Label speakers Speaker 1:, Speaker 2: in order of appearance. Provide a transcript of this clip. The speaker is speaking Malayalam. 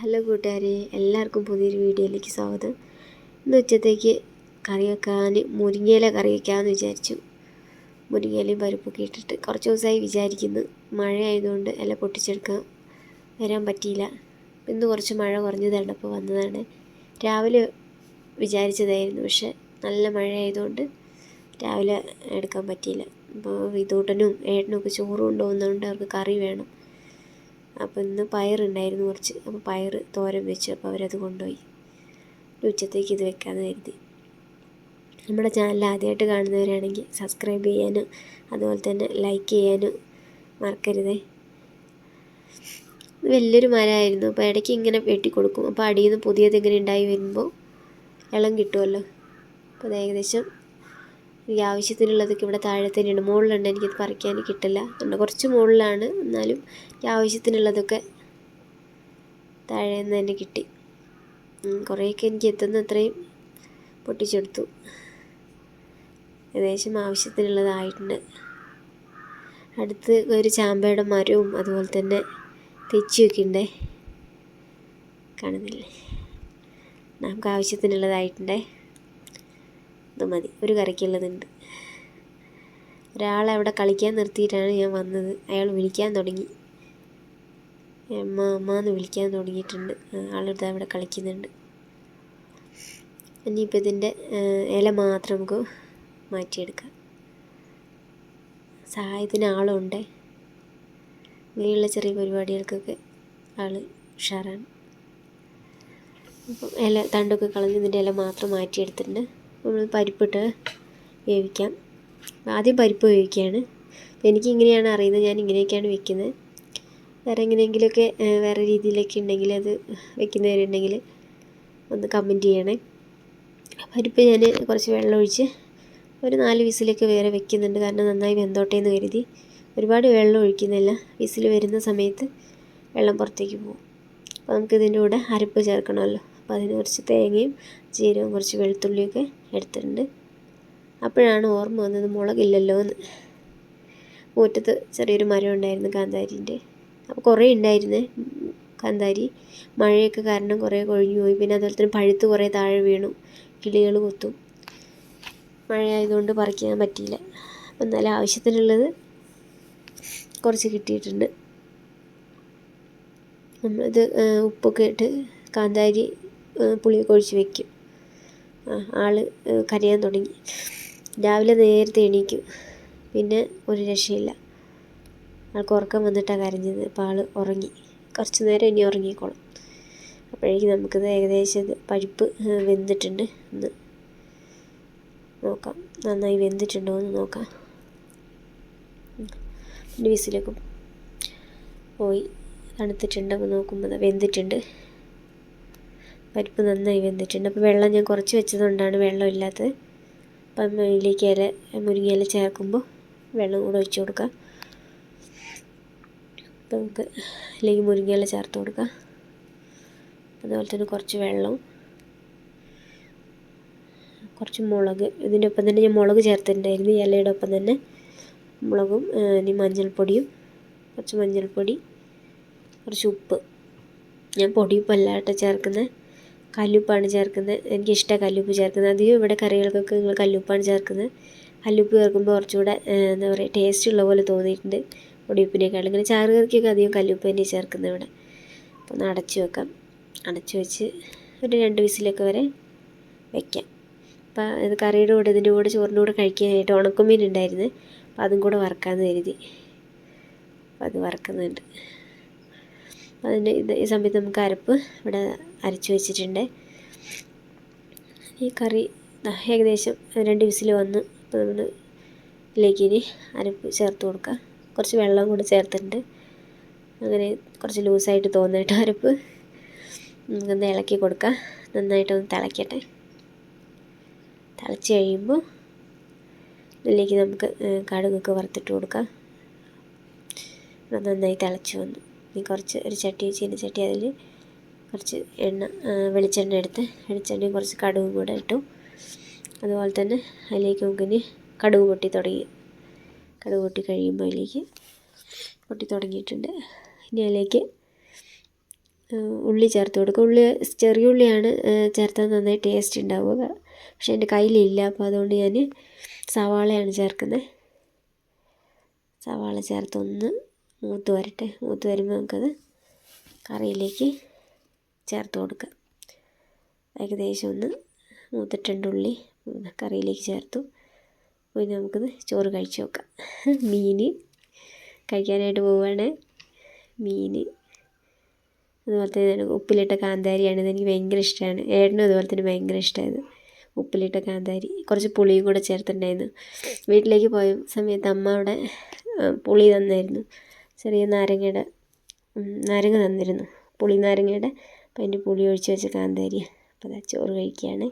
Speaker 1: ഹലോ കൂട്ടുകാരെ എല്ലാവർക്കും പുതിയൊരു വീഡിയോയിലേക്ക് സ്വാഗതം. ഇന്ന് ഉച്ചത്തേക്ക് കറി വെക്കാൻ മുരിങ്ങയില കറി വെക്കാമെന്ന് വിചാരിച്ചു. മുരിങ്ങയിലയും പരിപ്പൊക്കെ ഇട്ടിട്ട് കുറച്ച് ദിവസമായി വിചാരിക്കുന്നു. മഴ ആയതുകൊണ്ട് എല്ലാം പൊട്ടിച്ചെടുക്കാൻ വരാൻ പറ്റിയില്ല. ഇന്ന് കുറച്ച് മഴ കുറഞ്ഞതാണ് അപ്പോൾ വന്നതാണ്. രാവിലെ വിചാരിച്ചതായിരുന്നു പക്ഷെ നല്ല മഴയായതുകൊണ്ട് രാവിലെ എടുക്കാൻ പറ്റിയില്ല. അപ്പോൾ വിതൂട്ടനും ഏട്ടനും ഒക്കെ ചോറ് കൊണ്ടുപോകുന്നതുകൊണ്ട് അവർക്ക് കറി വേണം. അപ്പോൾ ഇന്ന് പയറുണ്ടായിരുന്നു കുറച്ച്. അപ്പോൾ പയർ തോരൻ വെച്ചു. അപ്പോൾ അവരത് കൊണ്ടുപോയി. ഉച്ചത്തേക്ക് ഇത് വെക്കാമെന്ന് കരുതി. നമ്മുടെ ചാനൽ ആദ്യമായിട്ട് കാണുന്നവരാണെങ്കിൽ സബ്സ്ക്രൈബ് ചെയ്യാനും അതുപോലെ തന്നെ ലൈക്ക് ചെയ്യാനും മറക്കരുതേ. വലിയൊരു മരമായിരുന്നു. അപ്പോൾ ഇടയ്ക്ക് ഇങ്ങനെ വെട്ടിക്കൊടുക്കും. അപ്പോൾ അടിയിൽ നിന്ന് പുതിയത് ഇങ്ങനെ ഉണ്ടായി വരുമ്പോൾ ഇളം കിട്ടുമല്ലോ. അപ്പോൾ അത് ഏകദേശം ഈ ആവശ്യത്തിനുള്ളതൊക്കെ ഇവിടെ താഴെ തന്നെയുണ്ട് മുകളിലുണ്ട്. എനിക്കത് പറിക്കാൻ കിട്ടില്ല. ഉണ്ട് കുറച്ച് മുകളിലാണ്. എന്നാലും ഈ ആവശ്യത്തിനുള്ളതൊക്കെ താഴെ നിന്ന് തന്നെ കിട്ടി. കുറേയൊക്കെ എനിക്ക് എത്തുന്ന അത്രയും പൊട്ടിച്ചെടുത്തു. ഏകദേശം ആവശ്യത്തിനുള്ളതായിട്ടുണ്ട്. അടുത്ത് ഒരു ചാമ്പയുടെ മരവും അതുപോലെ തന്നെ തെച്ചിയൊക്കെ ഉണ്ടേ. കാണുന്നില്ലേ? നമുക്ക് ആവശ്യത്തിനുള്ളതായിട്ടുണ്ടേ. ഇത് മതി. ഒരു കറിക്കുള്ളതുണ്ട്. ഒരാളെ അവിടെ കളിക്കാൻ നിർത്തിയിട്ടാണ് ഞാൻ വന്നത്. അയാൾ വിളിക്കാൻ തുടങ്ങി. അമ്മ അമ്മ എന്ന് വിളിക്കാൻ തുടങ്ങിയിട്ടുണ്ട്. ആളെടുത്ത് അവിടെ കളിക്കുന്നുണ്ട്. ഇനിയിപ്പോൾ ഇതിന്റെ ഇല മാത്രം നമുക്ക് മാറ്റിയെടുക്കാം. സഹായത്തിന് ആളുണ്ട്? ഇങ്ങനെയുള്ള ചെറിയ പരിപാടികൾക്കൊക്കെ ആൾ ഉഷാറാണ്. അപ്പം ഇല തണ്ടൊക്കെ കളഞ്ഞ് ഇതിന്റെ ഇല മാത്രം മാറ്റിയെടുത്തിട്ടുണ്ട്. നമ്മൾ പരിപ്പിട്ട് വേവിക്കാം. ആദ്യം പരിപ്പ് വേവിക്കുകയാണ്. എനിക്ക് ഇങ്ങനെയാണ് അറിയുന്നത്. ഞാൻ ഇങ്ങനെയൊക്കെയാണ് വെക്കുന്നത്. വേറെ എങ്ങനെയെങ്കിലുമൊക്കെ വേറെ രീതിയിലൊക്കെ ഉണ്ടെങ്കിൽ അത് വെക്കുന്നവരുണ്ടെങ്കിൽ ഒന്ന് കമന്റ് ചെയ്യണേ. പരിപ്പ് ഞാൻ കുറച്ച് വെള്ളം ഒഴിച്ച് ഒരു നാല് വിസിലൊക്കെ വേറെ വെക്കുന്നുണ്ട്. കാരണം നന്നായി വെന്തോട്ടെ എന്ന് കരുതി. ഒരുപാട് വെള്ളം ഒഴിക്കുന്നില്ല. വിസിൽ വരുന്ന സമയത്ത് വെള്ളം പുറത്തേക്ക് പോകും. അപ്പോൾ നമുക്കിതിന്റെ കൂടെ അരപ്പ് ചേർക്കണമല്ലോ. അപ്പോൾ അതിന് കുറച്ച് തേങ്ങയും ജീരകവും കുറച്ച് വെളുത്തുള്ളിയൊക്കെ എടുത്തിട്ടുണ്ട്. അപ്പോഴാണ് ഓർമ്മ വന്നത് മുളകില്ലല്ലോ എന്ന്. മുറ്റത്ത് ചെറിയൊരു മരം ഉണ്ടായിരുന്നു കാന്താരിന്റെ. അപ്പോൾ കുറേ ഉണ്ടായിരുന്നു കാന്താരി. മഴയൊക്കെ കാരണം കുറേ കൊഴിഞ്ഞു പോയി. പിന്നെ അതുപോലെ തന്നെ പഴുത്ത് കുറേ താഴെ വീണു. കിളികൾ കൊത്തും. മഴയായതുകൊണ്ട് പറിക്കാൻ പറ്റിയില്ല. അപ്പം എന്നാലും ആവശ്യത്തിനുള്ളത് കുറച്ച് കിട്ടിയിട്ടുണ്ട്. നമ്മളിത് ഉപ്പൊക്കെ ഇട്ട് കാന്താരി പുളിയൊക്കെ ഒഴിച്ച് വെക്കും. ആൾ കരയാൻ തുടങ്ങി. രാവിലെ നേരത്തെ എണീക്കും. പിന്നെ ഒരു രക്ഷയില്ല. ആൾക്ക് ഉറക്കം വന്നിട്ടാണ് കരഞ്ഞത്. അപ്പോൾ ആൾ ഉറങ്ങി. കുറച്ച് നേരം ഇനി ഉറങ്ങിക്കോളും. അപ്പോഴേക്കും നമുക്കിത് ഏകദേശം പരിപ്പ് വെന്തിട്ടുണ്ട്. ഒന്ന് നോക്കാം. നന്നായി വെന്തിട്ടുണ്ടോ എന്ന് നോക്കാം. പിന്നെ വിസിലൊക്കെ പോയി. തണുത്തിട്ടുണ്ട്. നോക്കുമ്പോൾ വെന്തിട്ടുണ്ട്. പരിപ്പ് നന്നായി വെന്തിട്ടുണ്ട്. അപ്പോൾ വെള്ളം ഞാൻ കുറച്ച് വെച്ചതുകൊണ്ടാണ് വെള്ളം ഇല്ലാത്തത്. അപ്പം അതിലേക്ക് ഇല മുരിങ്ങയില ചേർക്കുമ്പോൾ വെള്ളം കൂടെ ഒഴിച്ചു കൊടുക്കാം. അപ്പം നമുക്ക് അല്ലെങ്കിൽ മുരിങ്ങയില ചേർത്ത് കൊടുക്കാം. അതുപോലെ തന്നെ കുറച്ച് വെള്ളം. കുറച്ച് മുളക്. ഇതിന്റെ ഒപ്പം തന്നെ ഞാൻ മുളക് ചേർത്തിട്ടുണ്ടായിരുന്നു. ഇലയുടെ ഒപ്പം തന്നെ മുളകും ഇനി മഞ്ഞൾപ്പൊടിയും കുറച്ച് മഞ്ഞൾപ്പൊടി കുറച്ച് ഉപ്പ്. ഞാൻ പൊടിയുപ്പല്ല കേട്ടോ ചേർക്കുന്നത്. കല്ലുപ്പാണ് ചേർക്കുന്നത്. എനിക്കിഷ്ടമാണ് കല്ലുപ്പ് ചേർക്കുന്നത്. അധികം ഇവിടെ കറികൾക്കൊക്കെ നിങ്ങൾ കല്ലുപ്പാണ് ചേർക്കുന്നത്. കല്ലുപ്പ് ചേർക്കുമ്പോൾ കുറച്ചുകൂടെ എന്താ പറയുക ടേസ്റ്റ് ഉള്ള പോലെ തോന്നിയിട്ടുണ്ട് പൊടിയുപ്പിനേക്കാളും ഇങ്ങനെ ചാറ് കറിക്കൊക്കെ അധികം കല്ലുപ്പ് തന്നെ ചേർക്കുന്നത് ഇവിടെ. അപ്പോൾ ഒന്ന് അടച്ചു വെക്കാം. അടച്ചു വെച്ച് ഒരു രണ്ട് വിസിലൊക്കെ വരെ വെക്കാം. അപ്പോൾ ഇത് കറിയുടെ കൂടെ ഇതിന്റെ കൂടെ ചോറിന്റെ കൂടെ കഴിക്കാനായിട്ട് ഉണക്കമീൻ ഉണ്ടായിരുന്നു. അപ്പോൾ അതും കൂടെ വറക്കാമെന്ന് കരുതി. അപ്പോൾ അത് വറക്കുന്നുണ്ട്. അതിന്റെ ഇത് ഈ സമയത്ത് നമുക്ക് അരപ്പ് ഇവിടെ അരച്ച് വെച്ചിട്ടുണ്ട്. ഈ കറി ഏകദേശം രണ്ട് വിസിൽ വന്ന് നമ്മൾ ഇതിലേക്ക് ഇനി അരപ്പ് ചേർത്ത് കൊടുക്കുക കുറച്ച് വെള്ളം കൂടെ ചേർത്തിട്ടുണ്ട്. അങ്ങനെ കുറച്ച് ലൂസായിട്ട് തോന്നിയിട്ട് അരപ്പ്. നമുക്കൊന്ന് ഇളക്കി കൊടുക്കുക നന്നായിട്ടൊന്ന് തിളയ്ക്കട്ടെ തിളച്ച് കഴിയുമ്പോൾ ഇതിലേക്ക് നമുക്ക് കടുകൊക്കെ വറുത്തിട്ട് കൊടുക്കാം. നന്നായി തിളച്ച് വന്നു. ഇനി കുറച്ച് ഒരു ചട്ടി ചീന ചട്ടി അതിൽ കുറച്ച് എണ്ണ വെളിച്ചെണ്ണ എടുത്ത് വെളിച്ചെണ്ണയും കുറച്ച് കടുകും കൂടെ ഇട്ടു. അതുപോലെ തന്നെ അതിലേക്ക് നമുക്കിനി കടുക് പൊട്ടി തുടങ്ങി. കടുക് പൊട്ടി കഴിയുമ്പോൾ അതിലേക്ക് പൊട്ടി തുടങ്ങിയിട്ടുണ്ട്. ഇനി അതിലേക്ക് ഉള്ളി ചേർത്ത് കൊടുക്കും. ഉള്ളി ചെറിയ ഉള്ളിയാണ് ചേർത്താൽ നന്നായി ടേസ്റ്റ് ഉണ്ടാവുക. പക്ഷേ എന്റെ കയ്യിലില്ല അപ്പോൾ അതുകൊണ്ട് ഞാൻ സവാളയാണ് ചേർക്കുന്നത്. സവാള ചേർത്ത് ഒന്ന് മൂത്ത് വരട്ടെ. മൂത്ത് വരുമ്പോൾ നമുക്കത് കറിയിലേക്ക് ചേർത്ത് കൊടുക്കാം. ഏകദേശം ഒന്ന് മൂത്തിട്ടുണ്ട് ഉള്ളി. കറിയിലേക്ക് ചേർത്തു. പിന്നെ നമുക്കത് ചോറ് കഴിച്ചു നോക്കാം. മീൻ കഴിക്കാനായിട്ട് പോവുകയാണ് മീൻ അതുപോലെ തന്നെ ഉപ്പിലിട്ട കാന്താരിയാണ് ഇതെനിക്ക് ഭയങ്കര ഇഷ്ടമാണ് ഏട്ടനും അതുപോലെ തന്നെ ഭയങ്കര ഇഷ്ടമായത് ഉപ്പിലിട്ട കാന്താരി. കുറച്ച് പുളിയും കൂടെ ചേർത്തിട്ടുണ്ടായിരുന്നു. വീട്ടിലേക്ക് പോയ സമയത്ത് അമ്മ അവിടെ പുളി തന്നായിരുന്നു. ചെറിയ നാരങ്ങയുടെ നാരങ്ങ തന്നിരുന്നു. പുളി നാരങ്ങയുടെ. അപ്പം അതിന്റെ പുളി ഒഴിച്ച് വെച്ച കാന്താരി അപ്പോൾ അതാ ചോറ് കഴിക്കുകയാണ്.